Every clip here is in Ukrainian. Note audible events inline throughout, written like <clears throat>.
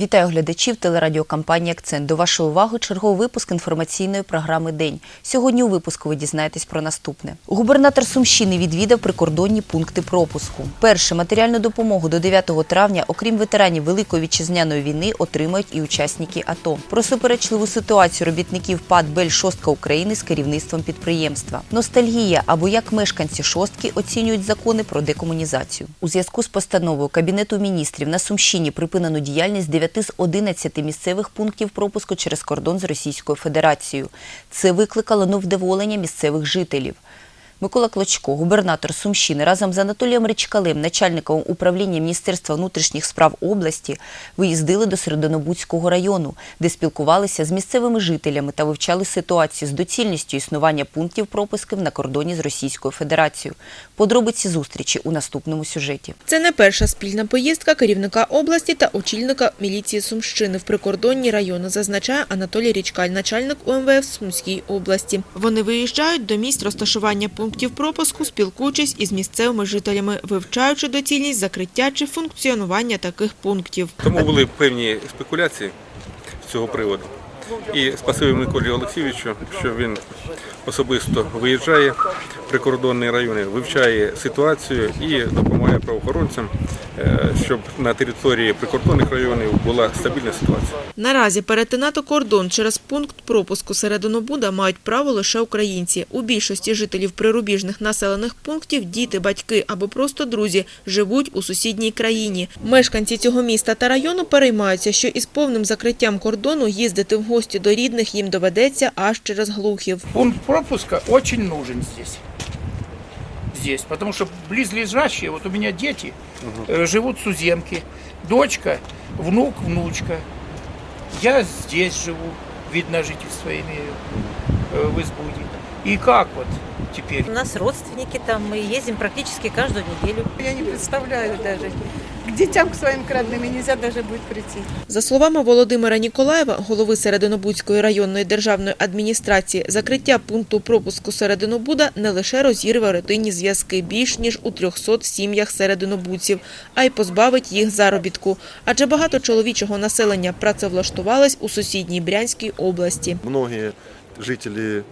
Вітаю глядачів телерадіокампанії Акцент. До вашої уваги черговий випуск інформаційної програми День. Сьогодні у випуску ви дізнаєтесь про наступне. Губернатор Сумщини відвідав прикордонні пункти пропуску. Перше матеріальну допомогу до 9 травня, окрім ветеранів Великої вітчизняної війни, отримають і учасники АТО. Про суперечливу ситуацію робітників ПАД Бель Шостка України з керівництвом підприємства. Ностальгія або як мешканці шостки оцінюють закони про декомунізацію. У зв'язку з постановою Кабінету міністрів на Сумщині припинено діяльність 9 з 11 місцевих пунктів пропуску через кордон з Російською Федерацією. Це викликало невдоволення місцевих жителів. Микола Клочко, губернатор Сумщини, разом з Анатолієм Речкалем, начальником управління Міністерства внутрішніх справ області, виїздили до Середонобудського району, де спілкувалися з місцевими жителями та вивчали ситуацію з доцільністю існування пунктів пропусків на кордоні з Російською Федерацією. Подробиці зустрічі у наступному сюжеті. Це не перша спільна поїздка керівника області та очільника міліції Сумщини в прикордонні райони, зазначає Анатолій Річкаль, начальник УМВФ Сумській області. Вони виїжджають до місць розташування пунктів пропуску, спілкуючись із місцевими жителями, вивчаючи доцільність закриття чи функціонування таких пунктів. Тому були певні спекуляції з цього приводу. І спасибі Миколі Олексійовичу, що він особисто виїжджає в прикордонні райони, вивчає ситуацію і допомагає правоохоронцям, е, щоб на території прикордонних районів була стабільна ситуація. Наразі перетинати кордон через пункт пропуску Серединобуда мають право лише українці. У більшості жителів прирубіжних населених пунктів діти, батьки або просто друзі живуть у сусідній країні. Мешканці цього міста та району переймаються, що із повним закриттям кордону їздити в гості до рідних їм доведеться аж через глухів. Пункт пропуска очень нужен здесь. Здесь, потому что близлежащие, вот у меня дети э, живут в Суземке, дочка, внук, внучка. Я здесь живу, вид на жительство имею э, в Избуде. И как вот теперь? У нас родственники там, мы ездим практически каждую неделю. Я не представляю даже. К детям к своим к родным и нельзя даже будет прийти. За словами Володимира Ніколаєва, голови Серединобудської районної державної адміністрації, закриття пункту пропуску Серединобуда не лише розірве родинні зв'язки більш ніж у 300 сім'ях серединобудців, а й позбавить їх заробітку. Адже багато чоловічого населення працевлаштувалось у сусідній Брянській області. Многие жители,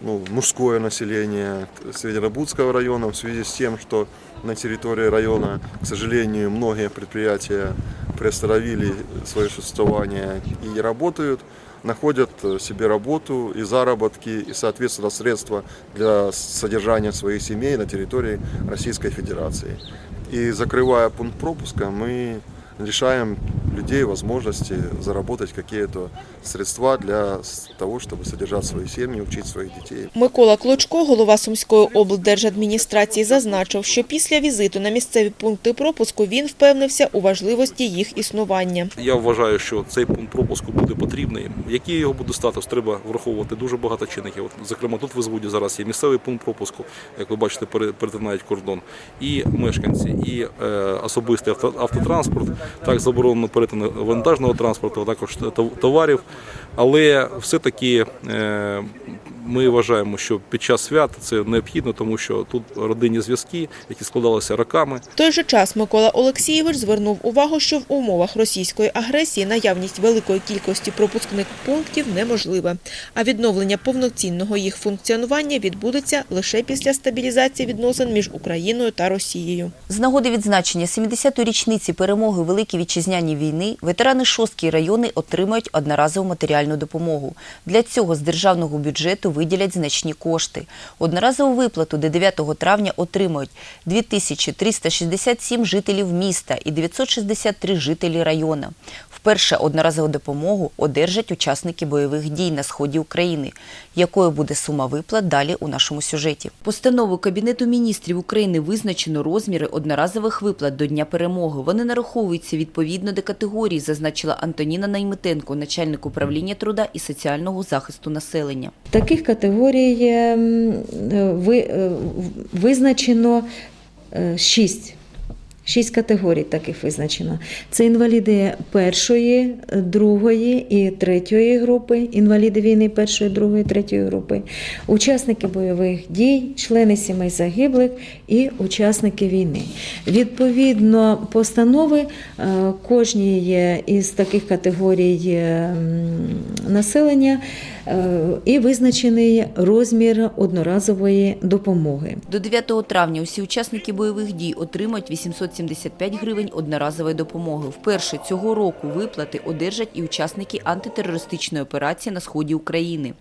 ну, мужское население Среднерабудского района в связи с тем, что на территории района, к сожалению, многие предприятия приостановили свое существование и работают, находят себе работу и заработки, и, соответственно, средства для содержания своих семей на территории Российской Федерации. И закрывая пункт пропуска, мы лишаем людей возможности заработать какие-то средства для того, чтобы содержать свои семьи, учить своих детей. Микола Клочко, голова Сумської облдержадміністрації, зазначив, що після візиту на місцеві пункти пропуску він впевнився у важливості їх існування. Я вважаю, що цей пункт пропуску буде потрібний. Який його буде статус, треба враховувати дуже багато чинників. От, зокрема, тут в Ізводі зараз є місцевий пункт пропуску, як ви бачите, пере- перетинають кордон, і мешканці, і е, особистий авто, автотранспорт, так заборонено перетин вантажного транспорту, а також тов- товарів. Але все-таки е, ми вважаємо, що під час свят це необхідно, тому що тут родинні зв'язки, які складалися роками. В той же час Микола Олексійович звернув увагу, що в умовах російської агресії наявність великої кількості пропускних пунктів неможлива, а відновлення повноцінного їх функціонування відбудеться лише після стабілізації відносин між Україною та Росією. З нагоди відзначення 70-ї річниці перемоги Великій вітчизняній війни ветерани шостки райони отримають одноразову матеріальну допомогу. Для цього з державного бюджету виділять значні кошти. Одноразову виплату до 9 травня отримають 2367 жителів міста і 963 жителі району. Вперше одноразову допомогу одержать учасники бойових дій на сході України. Якою буде сума виплат далі у нашому сюжеті? Постановою Кабінету міністрів України визначено розміри одноразових виплат до Дня перемоги. Вони нараховуються відповідно до категорії, зазначила Антоніна Найметенко, начальник управління труда і соціального захисту населення. Таких категорій ем, ви- е, визначено е, шість. Шість категорій таких визначено. Це інваліди першої, другої і третьої групи, інваліди війни першої, другої, третьої групи, учасники бойових дій, члени сімей загиблих і учасники війни. Відповідно, постанови е, кожній із таких категорій е, населення і визначений розмір одноразової допомоги. До 9 травня усі учасники бойових дій отримають 875 гривень одноразової допомоги. Вперше цього року виплати одержать і учасники антитерористичної операції на сході України.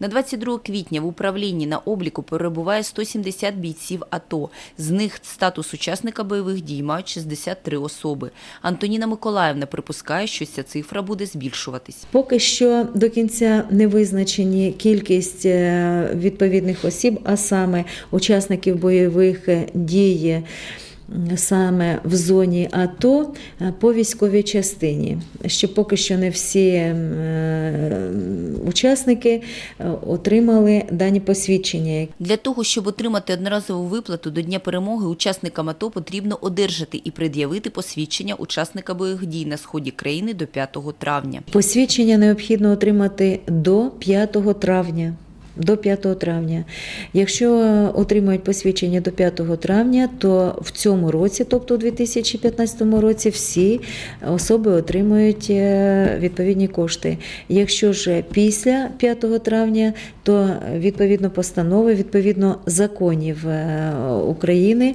На 22 квітня в управлінні на обліку перебуває 170 бійців АТО. З них статус учасника бойових дій мають 63 особи. Антоніна Миколаївна припускає, що ця цифра буде збільшуватись. Поки що до кінця не визначені кількість е, відповідних осіб, а саме учасників бойових е, дій. Саме в зоні АТО е, по військовій частині, ще поки що не всі е, учасники е, отримали дані посвідчення, Для того, щоб отримати одноразову виплату до Дня перемоги, учасникам АТО потрібно одержати і пред'явити посвідчення учасника бойових дій на сході країни до 5 травня. Посвідчення необхідно отримати до 5 травня. До 5 травня. Якщо отримають посвідчення до 5 травня, то в цьому році, тобто у 2015 році, всі особи отримують е, відповідні кошти. Якщо ж після 5 травня, то відповідно постанови, відповідно законів е, України,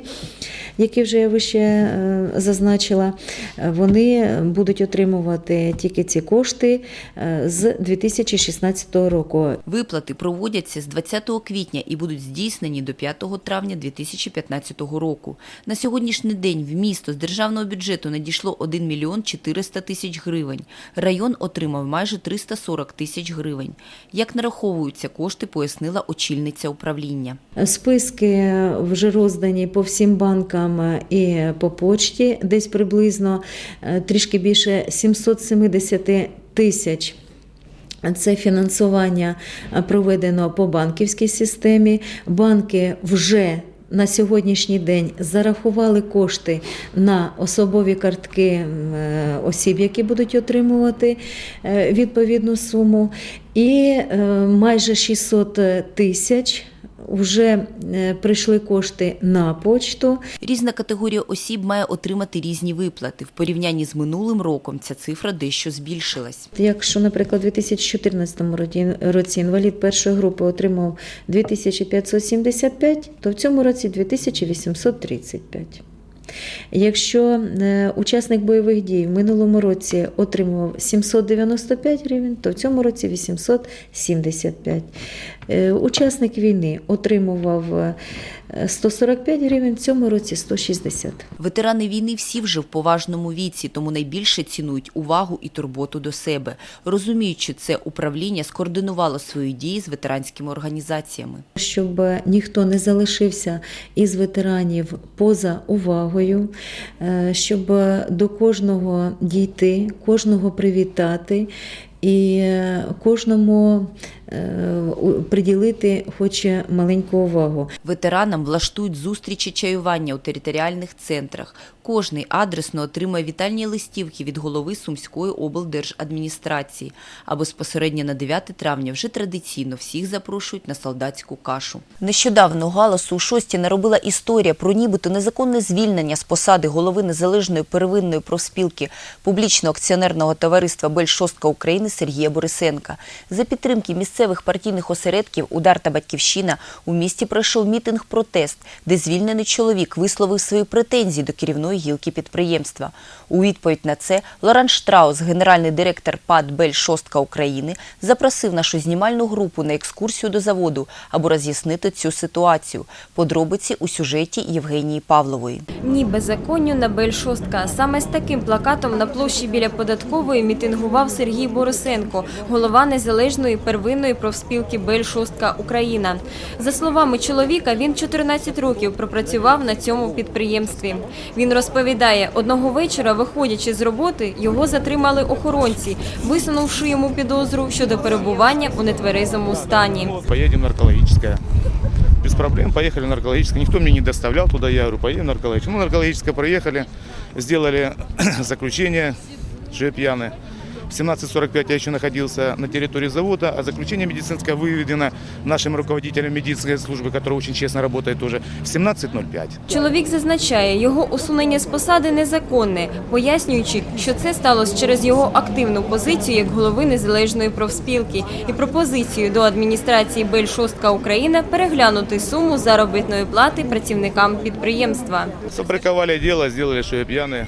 які вже я вище е, зазначила, е, вони будуть отримувати тільки ці кошти е, з 2016 року. Виплати проводяться з 20 квітня і будуть здійснені до 5 травня 2015 року. На сьогоднішній день в місто з державного бюджету надійшло 1 мільйон 400 тисяч гривень. Район отримав майже 340 тисяч гривень. Як нараховуються кошти, пояснила очільниця управління. Списки вже роздані по всім банкам і по почті, десь приблизно е, трішки більше 770 тисяч. Це фінансування е, проведено по банківській системі. Банки вже на сьогоднішній день зарахували кошти на особові картки е, осіб, які будуть отримувати е, відповідну суму, і майже 600 тисяч вже е, прийшли кошти на почту. Різна категорія осіб має отримати різні виплати. В порівнянні з минулим роком ця цифра дещо збільшилась. Якщо, наприклад, у 2014 році- інвалід першої групи отримав 2575, то в цьому році 2835. Якщо е, учасник бойових дій в минулому році отримував 795 гривень, то в цьому році 875. Е, Учасник війни отримував е, 145 гривень, в цьому році 160. Ветерани війни всі вже в поважному віці, тому найбільше цінують увагу і турботу до себе. Розуміючи це, управління скоординувало свої дії з ветеранськими організаціями. щоб ніхто не залишився із ветеранів поза увагою, е, щоб до кожного дійти, кожного привітати і е, кожному е, приділити хоч маленьку увагу. Ветеранам влаштують зустрічі чаювання у територіальних центрах. Кожний адресно отримує вітальні листівки від голови Сумської облдержадміністрації. А безпосередньо на 9 травня вже традиційно всіх запрошують на солдатську кашу. Нещодавно галасу у шості наробила історія про нібито незаконне звільнення з посади голови незалежної первинної профспілки публічного акціонерного товариства Бельшостка України Сергія Борисенка. За підтримки місцевих партійних осередків Удар та Батьківщина у місті пройшов мітинг-протест, де звільнений чоловік висловив свої претензії до керівної гілки підприємства. У відповідь на це Лоран Штраус, генеральний директор ПАД Бельшостка України, запросив нашу знімальну групу на екскурсію до заводу, аби роз'яснити цю ситуацію. Подробиці у сюжеті Євгенії Павлової. Ні беззаконню на Бельшостка. Саме з таким плакатом на площі біля податкової мітингував Сергій Борисенко, голова незалежної первинної профспілки Бельшостка Україна. За словами чоловіка, він 14 років пропрацював на цьому підприємстві. Він розповідає, одного вечора, виходячи з роботи, його затримали охоронці, висунувши йому підозру щодо перебування у нетверезому стані. Поедем в наркологическое. без проблем, поехали в наркологическое. Никто мне не доставлял туда, я говорю, поедем в наркологическое. Ну, наркологическое проехали, сделали <clears throat> заключение. В 17.45 я еще находился на территории завода, а заключение медицинское выведено нашим руководителем медицинской службы, который очень честно работает тоже, в 17.05. Чоловік зазначає, його усунення з посади незаконне, пояснюючи, що це сталося через його активну позицію як голови незалежної профспілки і пропозицію до адміністрації Бельшостка Україна переглянути суму заробітної плати працівникам підприємства. Соприковали дело, сделали, что я пьяный.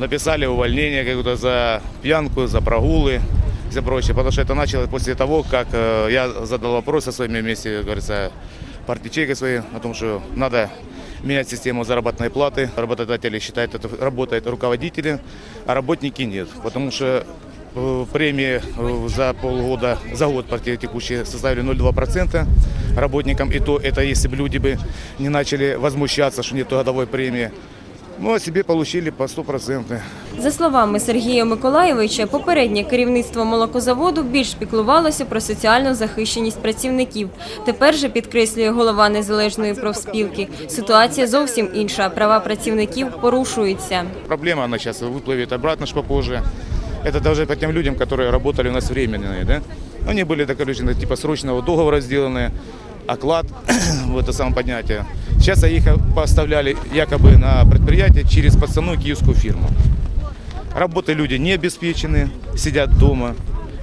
Написали увольнение какое-то за пьянку, за прогулы и все прочее. Потому что это началось после того, как э, я задал вопрос со своими вместе, говорится, партичейкой своей о том, что надо менять систему заработной платы. Работодатели считают, это работают руководители, а работники нет. Потому что э, премии э, за полгода, за год практически текущие составили 0,2% работникам. И то это если бы люди бы не начали возмущаться, что нет годовой премии. Ну, а себе получили по 100%. За словами Сергія Миколаєвича, попереднє керівництво молокозаводу більш піклувалося про соціальну захищеність працівників. Тепер же підкреслює голова незалежної профспілки. Ситуація зовсім інша. Права працівників порушуються. Проблема, она сейчас выплывет обратно ж попозже. Это даже по тем людям, которые работали у нас временные, да? Они были, так короче, типа срочного договора сделаны, оклад <clears throat> в это самое поднятие. Сейчас их поставляли якобы на предприятие через подставную киевскую фирму. Работы люди не обеспечены, сидят дома,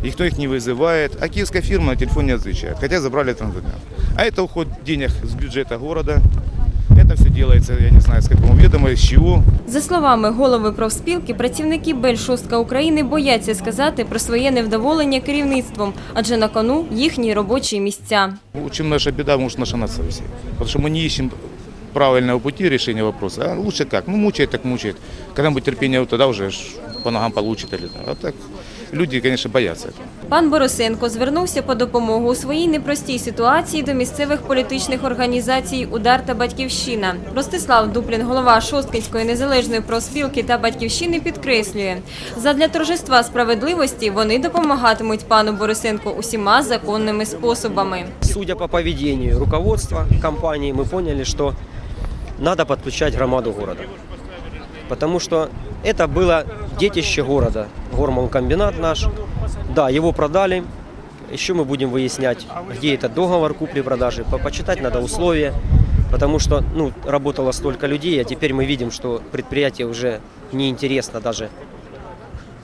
никто их не вызывает, а киевская фирма на телефон не отвечает, хотя забрали транзитно. А это уход денег с бюджета города, это все делается, я не знаю, с какого ведома, с чего, За словами голови профспілки, працівники Бельшостка України бояться сказати про своє невдоволення керівництвом, адже на кону їхні робочі місця. Чем наша беда, может, наша нация все. Потому что мы не ищем правильного пути решения вопроса. А лучше как? Ну, мучает, так мучает. Когда-нибудь терпение, вот тогда уже по ногам получит. Или, а так люди, конечно, боятся этого. Пан Борисенко звернувся по допомогу у своїй непростій ситуації до місцевих політичних організацій «Удар» та «Батьківщина». Ростислав Дуплін, голова Шосткинської незалежної профспілки та «Батьківщини» підкреслює, задля торжества справедливості вони допомагатимуть пану Борисенку усіма законними способами. Судя по поведению руководства компании, мы поняли, что надо подключать громаду города. Потому что это было детище города, гормонкомбинат наш. Да, его продали. Еще мы будем выяснять, где этот договор купли-продажи. По- Почитать надо условия. Потому что ну, работало столько людей, а теперь мы видим, что предприятие уже неинтересно даже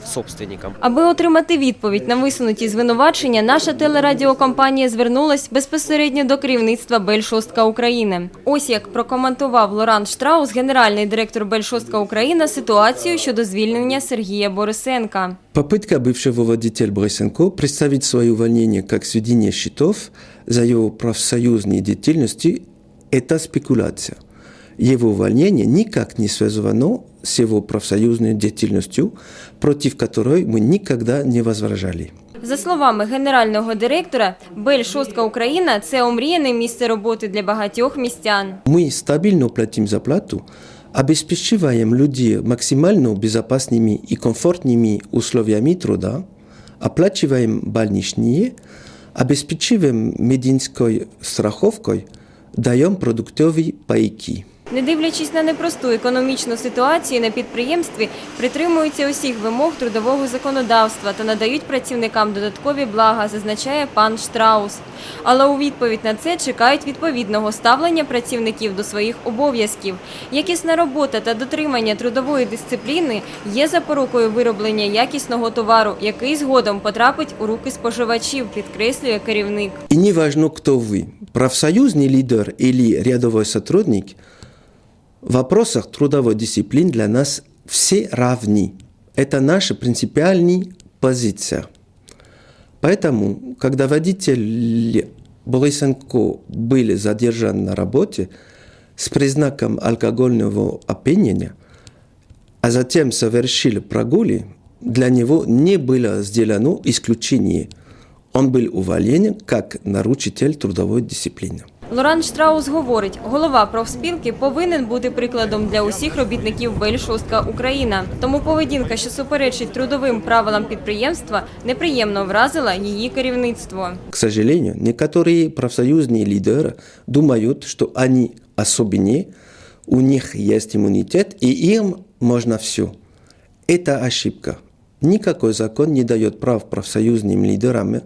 собственникам. Аби отримати відповідь на висунуті звинувачення, наша телерадіокомпанія звернулась безпосередньо до керівництва Бельшостка України. Ось як прокоментував Лоран Штраус, генеральний директор Бельшостка Україна, ситуацію щодо звільнення Сергія Борисенка. Попытка бывшего водителя Бресенко представить свое увольнение как сведение счетов за его профсоюзные деятельности – это спекуляция. Его увольнение никак не связано с его профсоюзной деятельностью, против которой мы никогда не возражали. За словами генерального директора, Бельшостка Україна – це омріяне місце роботи для багатьох містян. Мы стабильно платим зарплату, обеспечиваем людей максимально безопасными и комфортными условиями труда, оплачиваем больничные, обеспечиваем медицинской страховкой, даем продуктовые пайки. Не дивлячись на непросту економічну ситуацію на підприємстві, притримуються усіх вимог трудового законодавства та надають працівникам додаткові блага, зазначає пан Штраус. Але у відповідь на це чекають відповідного ставлення працівників до своїх обов'язків. Якісна робота та дотримання трудової дисципліни є запорукою вироблення якісного товару, який згодом потрапить у руки споживачів, підкреслює керівник. И не важно, кто вы, профсоюзный лидер или рядовой сотрудник, в вопросах трудовой дисциплины для нас все равны. Это наша принципиальная позиция. Поэтому, когда водитель Борисенко были задержаны на работе с признаком алкогольного опьянения, а затем совершили прогулы, для него не было сделано исключение. Он был уволен как нарушитель трудовой дисциплины. Лоран Штраус говорить, голова профспілки повинен бути прикладом для усіх робітників Бельшостка Україна. Тому поведінка, що суперечить трудовим правилам підприємства, неприємно вразила її керівництво. К сожалению, некоторые профсоюзные лидеры думают, что они особеннее, у них есть иммунитет, и им можно все. Это ошибка. Никакой закон не дает прав профсоюзным лидерам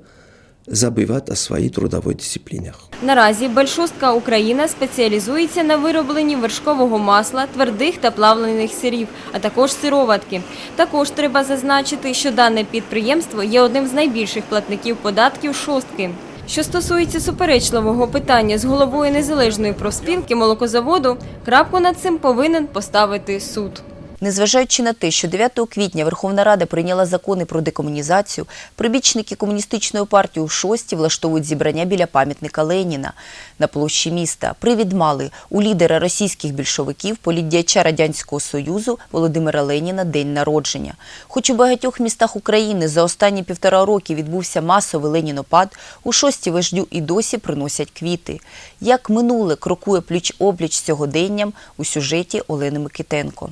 забывать о своих трудовой дисциплинах. Наразі Бельшостка Україна спеціалізується на виробленні вершкового масла, твердих та плавлених сирів, а також сироватки. Також треба зазначити, що дане підприємство є одним з найбільших платників податків шостки. Що стосується суперечливого питання з головою незалежної профспілки молокозаводу, крапку над цим повинен поставити суд. Незважаючи на те, що 9 квітня Верховна Рада прийняла закони про декомунізацію, прибічники комуністичної партії у шості влаштовують зібрання біля пам'ятника Леніна на площі міста. Привід мали у лідера російських більшовиків, політдіяча Радянського Союзу Володимира Леніна день народження. Хоч у багатьох містах України за останні півтора роки відбувся масовий ленінопад, у шості вождю і досі приносять квіти. Як минуле крокує пліч-обліч сьогоденням у сюжеті Олени Микитенко.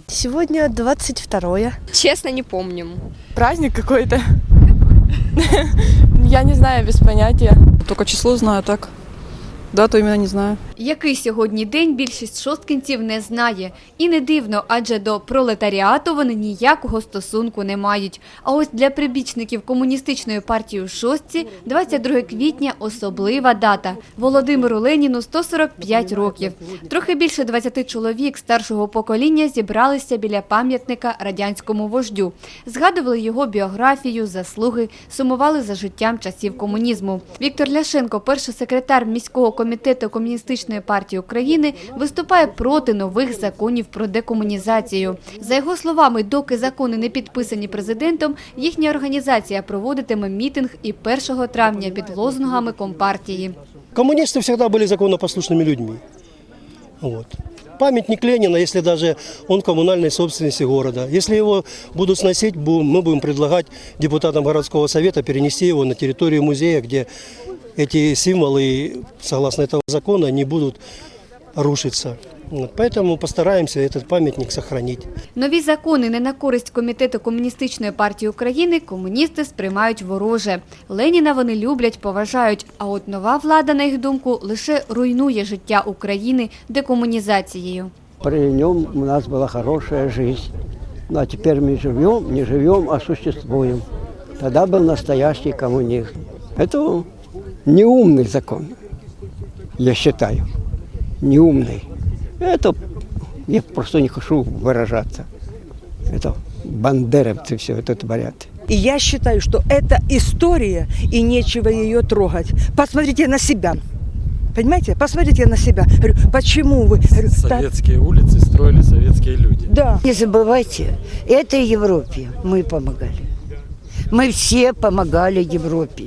Сегодня 22 Честно, не помним. Праздник какой-то. <laughs> Я не знаю, без понятия. Только число знаю, так. Дату именно не знаю. Який сьогодні день більшість шосткинців не знає. І не дивно, адже до пролетаріату вони ніякого стосунку не мають. А ось для прибічників комуністичної партії у шостці 22 квітня особлива дата. Володимиру Леніну 145 років. Трохи більше 20 чоловік старшого покоління зібралися біля пам'ятника радянському вождю. Згадували його біографію, заслуги, сумували за життям часів комунізму. Віктор Ляшенко, перший секретар міського комітету комуністичної партії України, виступає проти нових законів про декомунізацію. За його словами, доки закони не підписані президентом, їхня організація проводитиме мітинг і 1 травня під лозунгами компартії. Коммунисты всегда были законопослушными людьми. Вот. Памятник Ленина, если даже он коммунальной собственности города. Если его будут сносить, будем- мы будем предлагать депутатам городского совета перенести его на территорию музея, где эти символы, согласно этого закона, не будут рушиться. Вот. Поэтому постараемся этот памятник сохранить. Нові закони не на користь комітету комуністичної партії України комуністи сприймають вороже. Леніна вони люблять, поважають. А от нова влада, на їх думку, лише руйнує життя України декомунізацією. При нем у нас была хорошая жизнь. Ну а теперь мы живем, не живем, а существуем. Тогда был настоящий коммунизм. Это неумный закон, я считаю. Неумный. Это, я просто не хочу выражаться. Это бандеровцы все это творят. И я считаю, что это история, и нечего ее трогать. Посмотрите на себя. Понимаете? Посмотрите на себя. Говорю, почему вы? Говорю, «Да, Советские улицы строили советские люди. Да. Не забывайте, этой Европе мы помогали. Мы все помогали Европе.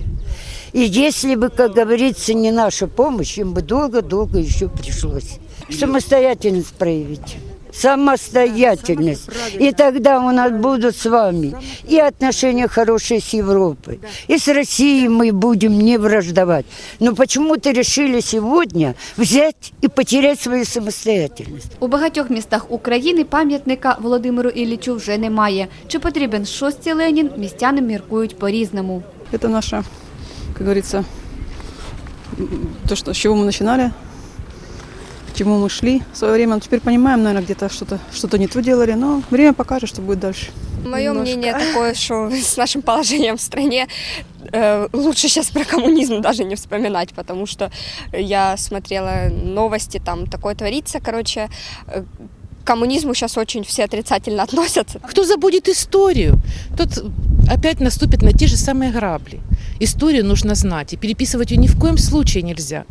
И если бы, как говорится, не наша помощь, им бы долго-долго еще пришлось самостоятельность проявить. Самостоятельность. И тогда у нас будут с вами и отношения хорошие с Европой, и с Россией мы будем не враждовать. Но почему-то решили сегодня взять и потерять свою самостоятельность. У багатьох містах України пам'ятника Володимиру Іллічу вже немає. Чи потрібен шостій Ленін, містяни міркують по-різному. Это наше, как говорится, то, что, с чего мы начинали, к чему мы шли в свое время. Теперь понимаем, наверное, где-то что-то что не то делали, но время покажет, что будет дальше. Мое Немножко. мнение <laughs> такое, что с нашим положением в стране э, лучше сейчас про коммунизм даже не вспоминать, потому что я смотрела новости, там такое творится, короче, э, к коммунизму сейчас очень все отрицательно <laughs> относятся. Кто забудет историю, тот опять наступит на те же самые грабли. Историю нужно знать, и переписывать ее ни в коем случае нельзя.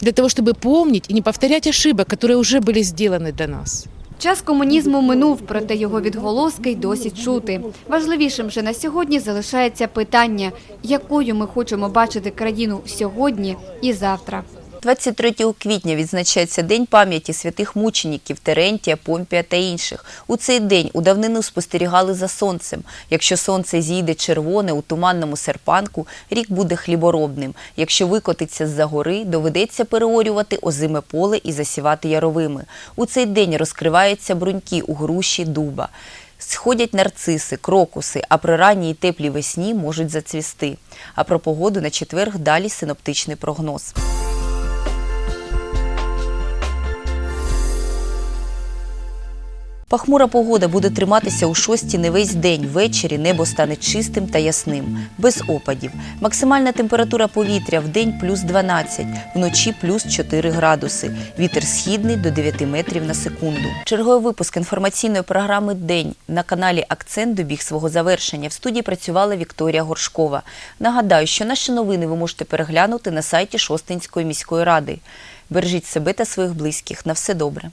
Для того, чтобы помнить и не повторять ошибок, которые уже были сделаны до нас. Час комунізму минув, проте його відголоски й досі чути. Важливішим же на сьогодні залишається питання, якою ми хочемо бачити країну сьогодні і завтра. 23 квітня відзначається День пам'яті святих мучеників Терентія, Помпія та інших. У цей день у давнину спостерігали за сонцем. Якщо сонце зійде червоне у туманному серпанку, рік буде хліборобним. Якщо викотиться з-за гори, доведеться переорювати озиме поле і засівати яровими. У цей день розкриваються бруньки у груші дуба. Сходять нарциси, крокуси, а при ранній теплій весні можуть зацвісти. А про погоду на четверг далі синоптичний прогноз. Пахмура погода буде триматися у шості не весь день. Ввечері небо стане чистим та ясним, без опадів. Максимальна температура повітря в день плюс 12, вночі плюс 4 градуси. Вітер східний до 9 метрів на секунду. Черговий випуск інформаційної програми День на каналі Акцент добіг свого завершення. В студії працювала Вікторія Горшкова. Нагадаю, що наші новини ви можете переглянути на сайті Шостинської міської ради. Бережіть себе та своїх близьких. На все добре.